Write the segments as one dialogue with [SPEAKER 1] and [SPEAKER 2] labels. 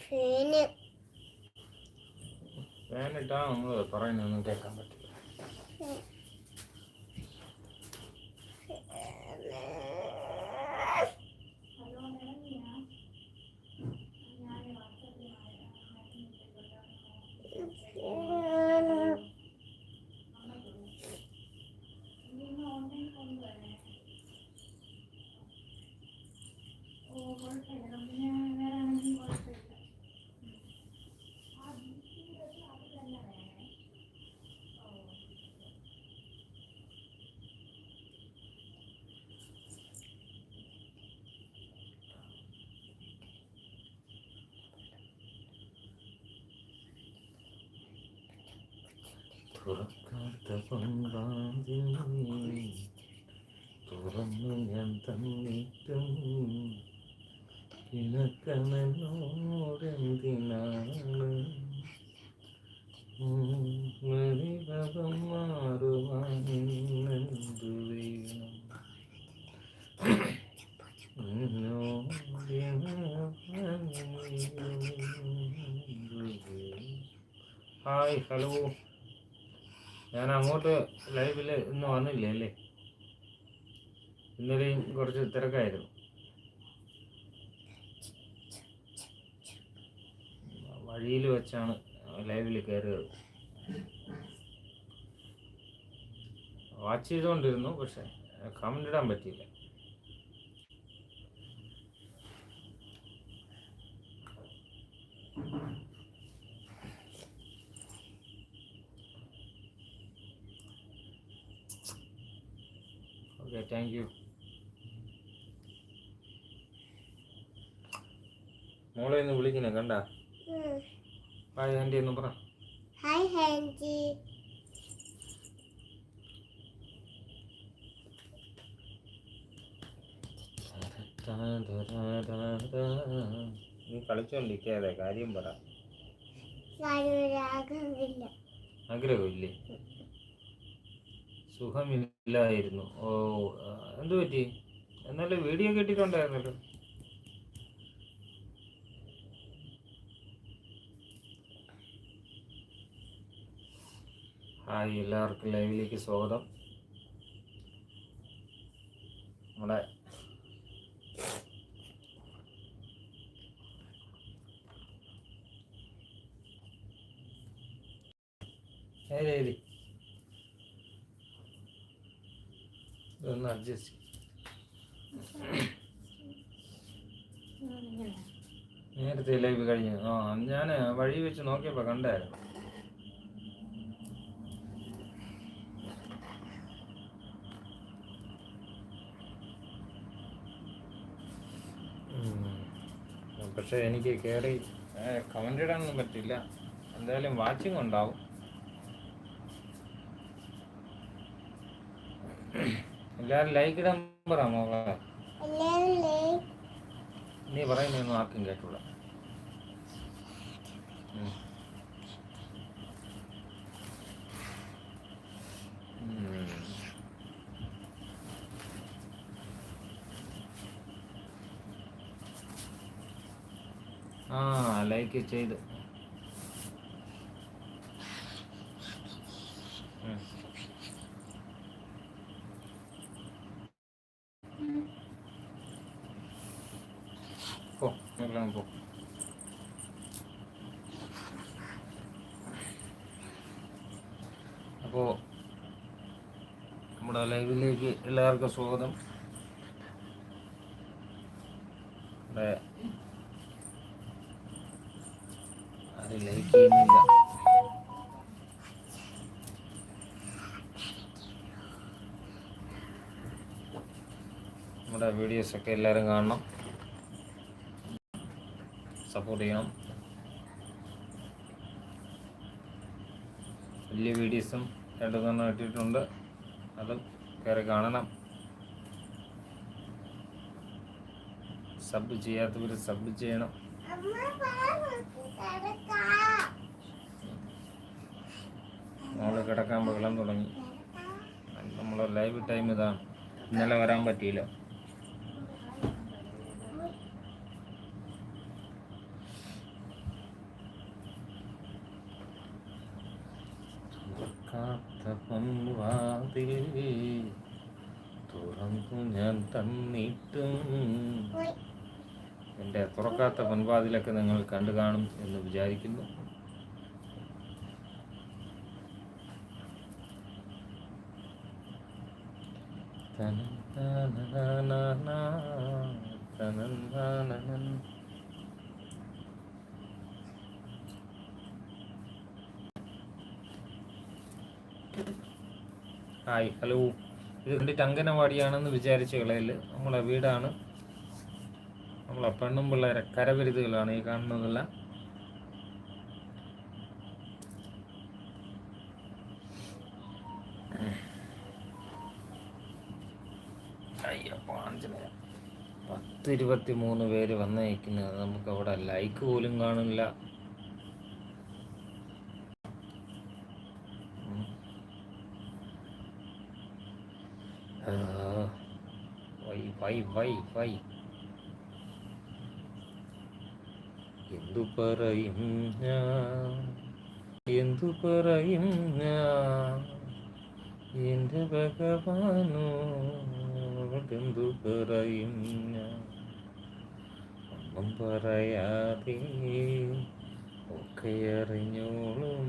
[SPEAKER 1] Fan
[SPEAKER 2] ഫാനിട്ടാ നമ്മൾ പറയുന്നൊന്നും കേൾക്കാൻ പറ്റില്ല. തുറക്കാത്ത പൊൻവാതിൽ തുറന്നു ഞാൻ തന്നിട്ടും കിണക്കണനോടെന്തിനാണ് മൃതിപദം മാറുവാൻ വേണം ഹായ് ഹലോ. ഞാൻ അങ്ങോട്ട് ലൈവിൽ ഇന്ന് വന്നില്ല അല്ലേ? ഇന്നലെയും കുറച്ച് തിരക്കായിരുന്നു. വഴിയിൽ വെച്ചാണ് ലൈവിൽ കയറിയത് വാച്ച് ചെയ്തുകൊണ്ടിരുന്നു പക്ഷെ കമന്റ് ഇടാൻ പറ്റിയില്ല. ഓക്കെ താങ്ക് യു മോളെ ഒന്ന് വിളിക്കണേ കണ്ട? ഹായ് ആന്റി എന്ന് പറ
[SPEAKER 1] ഹായ് ആന്റി
[SPEAKER 2] നീ കളിച്ചോണ്ടിരിക്കാതെ കാര്യം പറ. ആഗ്രഹമില്ലേ? സുഖമില്ലായിരുന്നു. ഓ എന്തുപറ്റി? എന്ത് പറ്റി എന്നാലും വീഡിയോ കേട്ടിട്ടുണ്ടായിരുന്നല്ലോ ഹായ് എല്ലാവർക്കും ലൈവിലേക്ക് സ്വാഗതം. നമ്മുടെ ഇതൊന്ന് അഡ്ജസ്റ്റ് നേരത്തെ ലൈവ് കഴിഞ്ഞു. ആ ഞാൻ വഴി വെച്ച് നോക്കിയപ്പോൾ കണ്ടായിരുന്നു. പക്ഷേ എനിക്ക് കയറി കമന്റ് ഇടാനൊന്നും പറ്റില്ല എന്തായാലും വാച്ചിങ് ഉണ്ടാവും. എല്ലാവരും ലൈക്ക് ഇടാൻ പറ മോളെ.
[SPEAKER 1] എല്ലാവരും ലൈക്ക്
[SPEAKER 2] നീ പറയുന്നൊന്നും ആർക്കും കേട്ടൂട ആ ലൈക്ക് ചെയ്ത്. പോ എല്ലാം പോ അപ്പോൾ നമ്മുടെ ലൈവിലേക്ക് എല്ലാവർക്കും സ്വാഗതം ഇവിടെ ആരും ലൈക്ക് ചെയ്യുന്നില്ല നമ്മുടെ വീഡിയോസൊക്കെ എല്ലാവരും കാണണം. സപ്പോർട്ട് ചെയ്യണം. വലിയ വീഡിയോസും രണ്ടു തന്നെ ഇട്ടിട്ടുണ്ട്. അതും കയറി കാണണം. സബ് ചെയ്യാത്തവർ സബ് ചെയ്യണം. മോൾ കിടക്കാൻ ബഹളം തുടങ്ങി. നമ്മളെ ലൈവ് ടൈം ഇതാണ് ഇന്നലെ വരാൻ പറ്റിയില്ല. പൊൻവാതിൽ തുറന്നു ഞാൻ തന്നിട്ടും എന്റെ തുറക്കാത്ത പൊൻവാതിലൊക്കെ നിങ്ങൾ കണ്ടു കാണും എന്ന് വിചാരിക്കുന്നു. ഹായ് ഹലോ ഇത് കണ്ടിട്ട് അംഗനവാടിയാണെന്ന് വിചാരിച്ച കളയിൽ നമ്മളെ വീടാണ് നമ്മളെ പെണ്ണും പിള്ളേരെ കരവിരുതുകളാണ് ഈ കാണുന്നതെല്ലാം. പത്ത് ഇരുപത്തി മൂന്ന് പേര് വന്നേക്കുന്നത് നമുക്ക് അവിടെ ലൈക്ക് പോലും കാണില്ല വൈ വൈ വൈ വൈ. എന്തു പറയും ഞാൻ? എന്തു പറയും ഞാൻ? എന്റെ ഭഗവാനോടെന്തു പറയും ഞാൻ? ഒന്നും പറയാതെ ഒക്കെ അറിഞ്ഞോളും.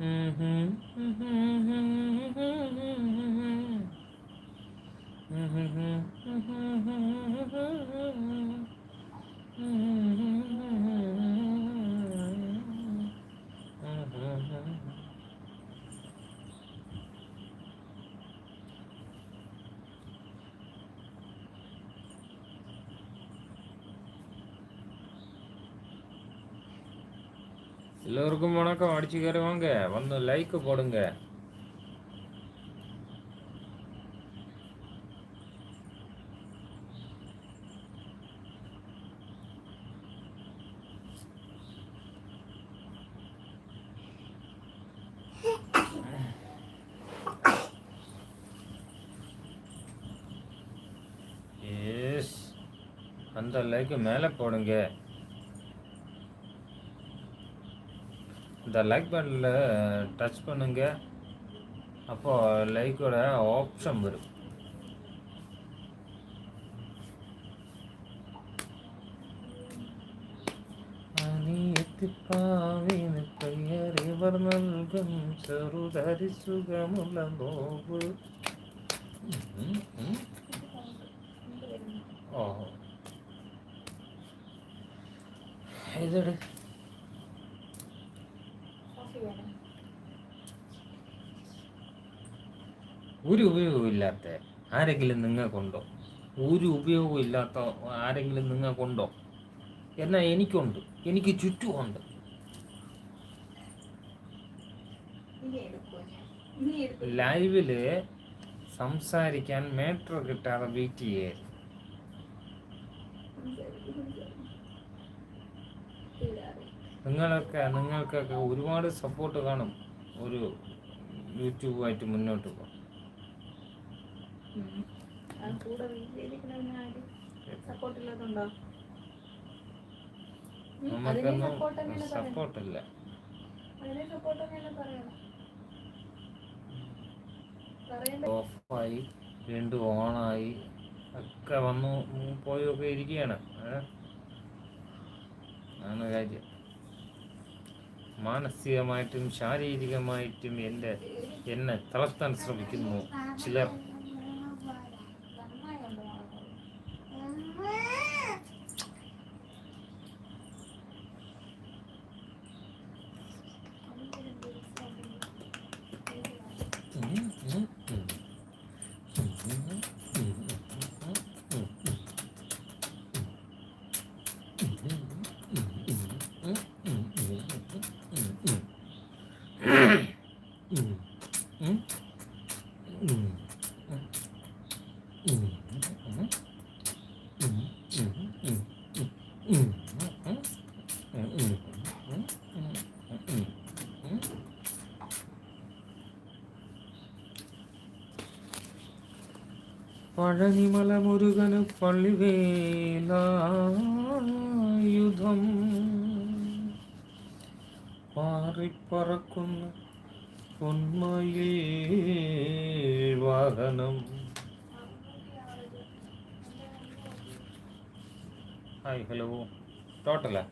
[SPEAKER 2] Mm-hmm. எல்லோருக்கும் வணக்கம். அடிச்சுக்கிற வாங்க. வந்து லைக் போடுங்க. அந்த லைக்கு மேலே போடுங்க. இந்த லைக் பட்டனில் டச் பண்ணுங்க அப்போ லைக்கோட ஆப்ஷன் வரும் അനിയത്തിപ്പാവിന് പെയറിവർ നൽകും ചെറുതരി സുഖമുള്ള നോവ് ആരെങ്കിലും നിങ്ങൾക്കുണ്ടോ ഒരു ഉപയോഗവും ഇല്ലാത്ത ആരെങ്കിലും നിങ്ങൾക്കുണ്ടോ എന്നാൽ എനിക്കുണ്ട്. എനിക്ക് ചുറ്റുമുണ്ട്. ലൈവിൽ സംസാരിക്കാൻ മേറ്റർ കിട്ടാതെ വെയിറ്റ് ചെയ്യായിരുന്നു നിങ്ങളൊക്കെ നിങ്ങൾക്കൊക്കെ ഒരുപാട് സപ്പോർട്ട് കാണും. ഒരു യൂട്യൂബുമായിട്ട് മുന്നോട്ട് പോകും
[SPEAKER 3] കൂടെ സപ്പോർട്ട് ഇല്ലാതുണ്ടോ
[SPEAKER 2] നമുക്കൊന്നും സപ്പോർട്ടില്ല. ഓഫായി. രണ്ട് ഓണായി. ഒക്കെ വന്നു. പോയി ഒക്കെ ഇരിക്കുകയാണ്? ആണ് കാര്യം. മാനസികമായിട്ടും ശാരീരികമായിട്ടും എന്റെ എന്നെ തളർത്താൻ ശ്രമിക്കുന്നു ചിലർ. പഴനിമല മുരുകന് പള്ളിവേലായുധം. പാറിപ്പറക്കുന്നു உண்மையே வாகனம். ஹாய் ஹலோ
[SPEAKER 3] டோட்டலா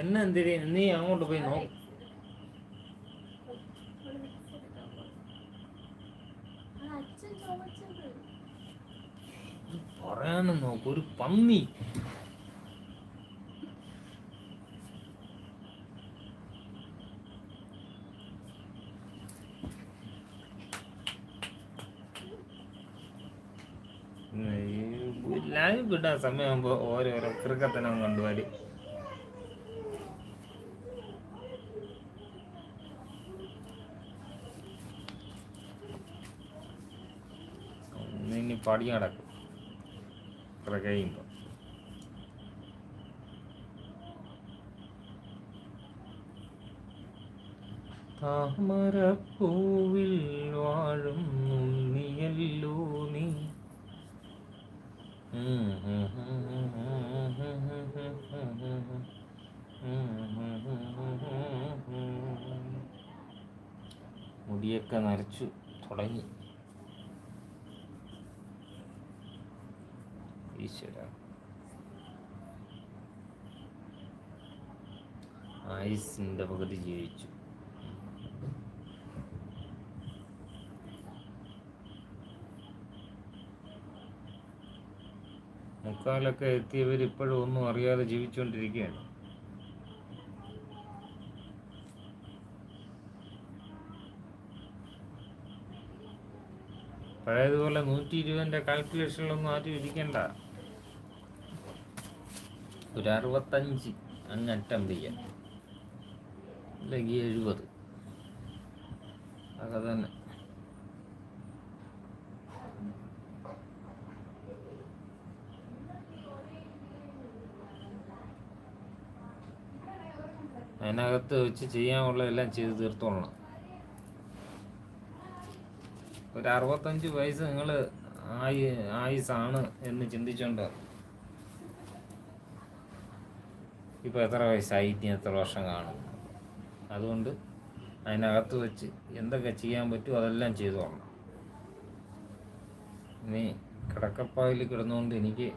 [SPEAKER 3] என்ன தெரியும் நீ அமௌண்ட் போய் நோக்கு
[SPEAKER 2] പറയാനും നോക്ക് ഒരു പന്നി എല്ലാവരും കിട്ടാൻ സമയമാകുമ്പോ ഓരോരോ ക്രിക്കത്തിനും കൊണ്ടുപോയി കണ്ടുപാടി ഇനി പടി നടക്കും. ഇത്ര കഴിയുമ്പോൾ താമരപ്പൂവിൽ വാഴും ഉണ്ണിയല്ലോ നീ. മുടിയൊക്കെ നരച്ചു തുടങ്ങി. ആയുസിന്റെ പകുതി ജീവിച്ചു. മുക്കാലൊക്കെ എത്തിയവർ ഇപ്പോഴും ഒന്നും അറിയാതെ ജീവിച്ചുകൊണ്ടിരിക്കുകയാണ്. പഴയതുപോലെ നൂറ്റി ഇരുപതിന്റെ കാൽക്കുലേഷനിലൊന്നും ആരും ഇരിക്കണ്ട. ഒരു അറുപത്തഞ്ച് അങ്ങറ്റം ചെയ്യാൻ. അല്ലെങ്കിൽ എഴുപത്. അതൊക്കെ തന്നെ. അതിനകത്ത് വെച്ച് ചെയ്യാനുള്ള എല്ലാം ചെയ്ത് തീർത്തോളണം. ഒരു അറുപത്തഞ്ച് വയസ്സ് നിങ്ങൾ ആയി ആയുസാണ് എന്ന് ചിന്തിച്ചോണ്ട് ഇപ്പോൾ എത്ര വയസ്സായി ഇനി എത്ര വർഷം കാണും. അതുകൊണ്ട് അതിനകത്ത് വെച്ച് എന്തൊക്കെ ചെയ്യാൻ പറ്റുമോ അതെല്ലാം ചെയ്തോളണം ഇനി കിടക്കപ്പായിൽ കിടന്നുകൊണ്ട് എനിക്ക്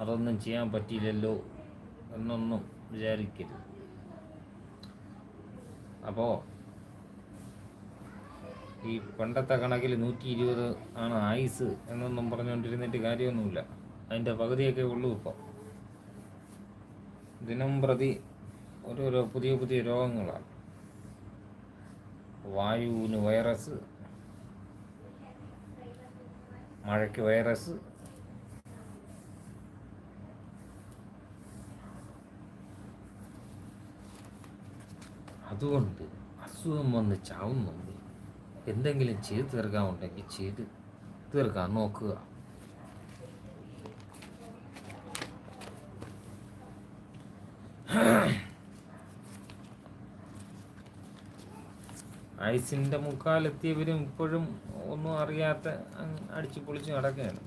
[SPEAKER 2] അതൊന്നും ചെയ്യാൻ പറ്റിയില്ലല്ലോ എന്നൊന്നും വിചാരിക്കരുത്. അപ്പോൾ ഈ പണ്ടത്തെ കണക്കിൽ നൂറ്റി ഇരുപത് ആണ് ആയുസ് എന്നൊന്നും പറഞ്ഞുകൊണ്ടിരുന്നിട്ട് കാര്യമൊന്നുമില്ല. അതിന്റെ പകുതിയൊക്കെ ഉള്ളൂ ഇപ്പോൾ ദിനം പ്രതി ഓരോരോ പുതിയ പുതിയ രോഗങ്ങളാണ്. വായുവിന് വൈറസ് മഴയ്ക്ക് വൈറസ് അതുകൊണ്ട് അസുഖം വന്ന് ചാവുന്നുണ്ട് എന്തെങ്കിലും ചെയ്ത് തീർക്കാനുണ്ടെങ്കിൽ ചെയ്ത് തീർക്കാൻ നോക്കുക. ഐസിന്റെ മുക്കാലെത്തിയവരും ഇപ്പോഴും ഒന്നും അറിയാത്ത അടിച്ചു പൊളിച്ച് നടക്കുകയാണ്.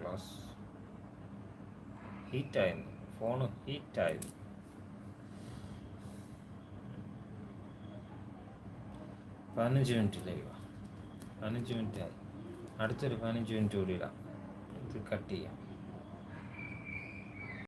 [SPEAKER 2] ക്ലാസ് ഹീറ്റായിരുന്നു ഫോണ് ഹീറ്റായിരുന്നു പതിനഞ്ച് മിനിറ്റ് ലൈവാ പതിനഞ്ച് മിനിറ്റ് ആയി. അടുത്തൊരു പതിനഞ്ച് മിനിറ്റ് കൂടി ഇടാം. ഇത് കട്ട് ചെയ്യാം.